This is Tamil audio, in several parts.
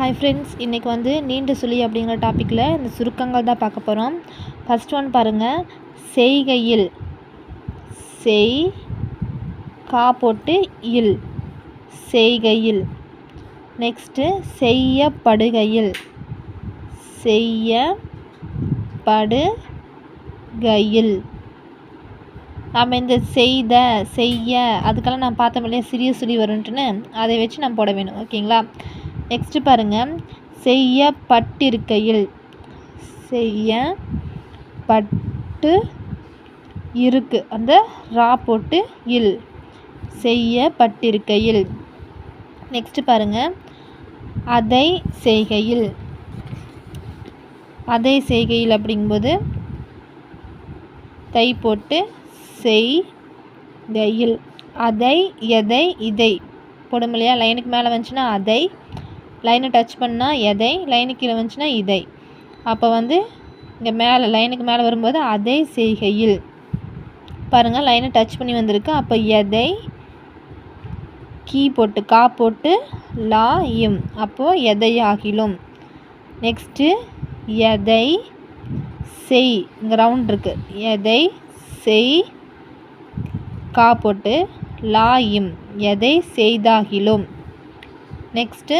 ஹாய் ஃப்ரெண்ட்ஸ் இன்றைக்கி வந்து நீண்ட சுழி அப்படிங்கிற டாப்பிக்கில் இந்த சுருக்கங்கள் தான் பார்க்க போகிறோம் ஃபஸ்ட் ஒன் பாருங்கள் செய்கையில். செய் கா போட்டு இல். செய்கையில். நெக்ஸ்ட்டு செய்யப்படுகையில். செய்யப்படுகையில். நம்ம இந்த செய்த செய்ய அதுக்கெல்லாம் நான் பார்த்தோம் இல்லையா? சிறிய சுழி வருன்ட்டுன்னு அதை வச்சு நம்ம போட வேணும். ஓகேங்களா? நெக்ஸ்ட்டு பாருங்கள் செய்யப்பட்டிருக்கையில். செய்யப்பட்டு இருக்கு. அந்த ரா போட்டு இல். செய்யப்பட்டிருக்கையில். நெக்ஸ்ட்டு பாருங்கள் அதை செய்கையில். அதை செய்கையில் அப்படிங்கும்போது தை போட்டு செய்கையில். அதை எதை இதை போடும் இல்லையா லைனுக்கு மேலே வந்துச்சுன்னா அதை லைனை டச் பண்ணால் எதை? லைனு கீழே வந்துச்சுன்னா இதை. அப்போ வந்து இங்கே மேலே லைனுக்கு மேலே வரும்போது அதை செய்கையில். பாருங்கள் லைனை டச் பண்ணி வந்திருக்கு. அப்போ எதை? கீ போட்டு கா போட்டு லா இம். அப்போது எதை ஆகிலும் நெக்ஸ்ட்டு எதை? செய். இங்கே ரவுண்ட் இருக்குது எதை? செய். கா போட்டு லா இம். எதை? செய்தாகிலும். நெக்ஸ்ட்டு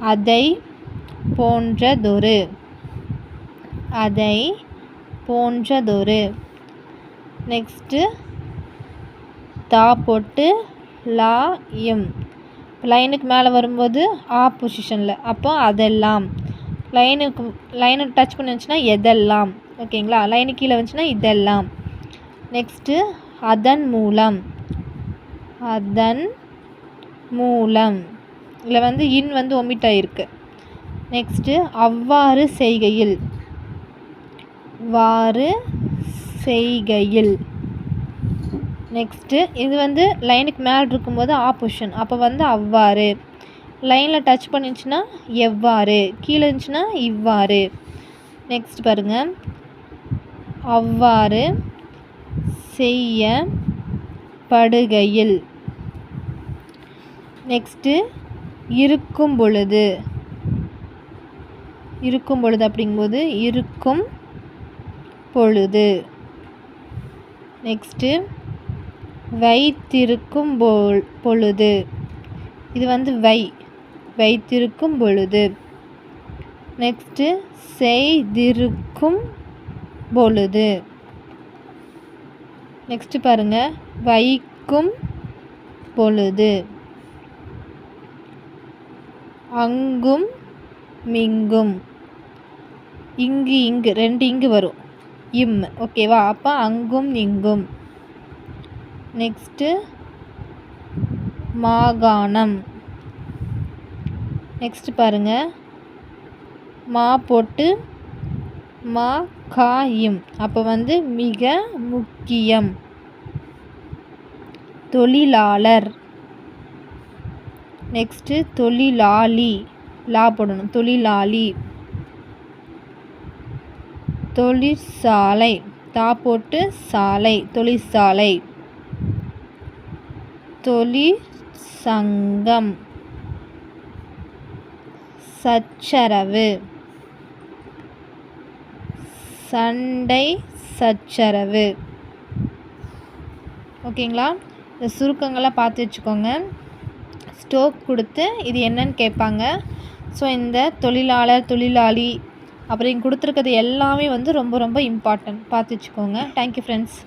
அதை போன்றதொரு. அதை போன்றதொரு. நெக்ஸ்ட்டு தா போட்டு லா எம். லைனுக்கு மேலே வரும்போது ஆ பொசிஷனில் அப்போ அதெல்லாம். லைனுக்கு லைனை டச் பண்ணி வந்துச்சுன்னா எதெல்லாம்? ஓகேங்களா லைனுக்கு கீழே வந்துச்சுன்னா இதெல்லாம். நெக்ஸ்ட்டு அதன் மூலம். அதன் மூலம். இதில் வந்து இன் வந்து ஒமிட் ஆகிருக்கு நெக்ஸ்ட்டு அவ்வாறு செய்கையில். வாறு செய்கையில். நெக்ஸ்ட்டு இது வந்து லைனுக்கு மேலே இருக்கும்போது ஆப்போஷன் அப்போ வந்து அவ்வாறு. லைனில் டச் பண்ணிச்சுன்னா எவ்வாறு? கீழே இருந்துச்சுன்னா இவ்வாறு. நெக்ஸ்ட் பாருங்கள் அவ்வாறு செய்ய படுகையில் நெக்ஸ்ட்டு இருக்கும் பொழுது. இருக்கும் பொழுது அப்படிங்கும்போது இருக்கும் பொழுது. நெக்ஸ்ட்டு வைத்திருக்கும் பொ- பொழுது. இது வந்து வை வைத்திருக்கும் பொழுது. நெக்ஸ்ட்டு செய்திருக்கும் பொழுது. நெக்ஸ்ட்டு பாருங்கள் வைக்கும் பொழுது. அங்கும் மிங்கும். இங்கு இங்கு ரெண்டு இங்கு வரும். இம் ஓகேவா? அப்போ அங்கும் இங்கும் நெக்ஸ்ட்டு மாகாணம். நெக்ஸ்ட் பாருங்க. மா போட்டு மா காயும் அப்போ வந்து மிக முக்கியம். தொழிலாளர். நெக்ஸ்ட்டு தொழிலாளி. லா போடணும். தொழிலாளி. தொழிற்சாலை. தா போட்டு சாலை. தொழிற்சாலை. தொழிற்சங்கம். சச்சரவு. சண்டை சச்சரவு. ஓகேங்களா? இந்த சுருக்கங்களை பார்த்து வச்சுக்கோங்க. ஸ்டோக் கொடுத்து இது என்னன்னு கேட்பாங்க. ஸோ இந்த தொழிலாளர் தொழிலாளி அப்படின்னு கொடுத்துருக்கிறது எல்லாமே வந்து ரொம்ப ரொம்ப இம்பார்ட்டன்ட். பார்த்து வச்சுக்கோங்க. Thank you friends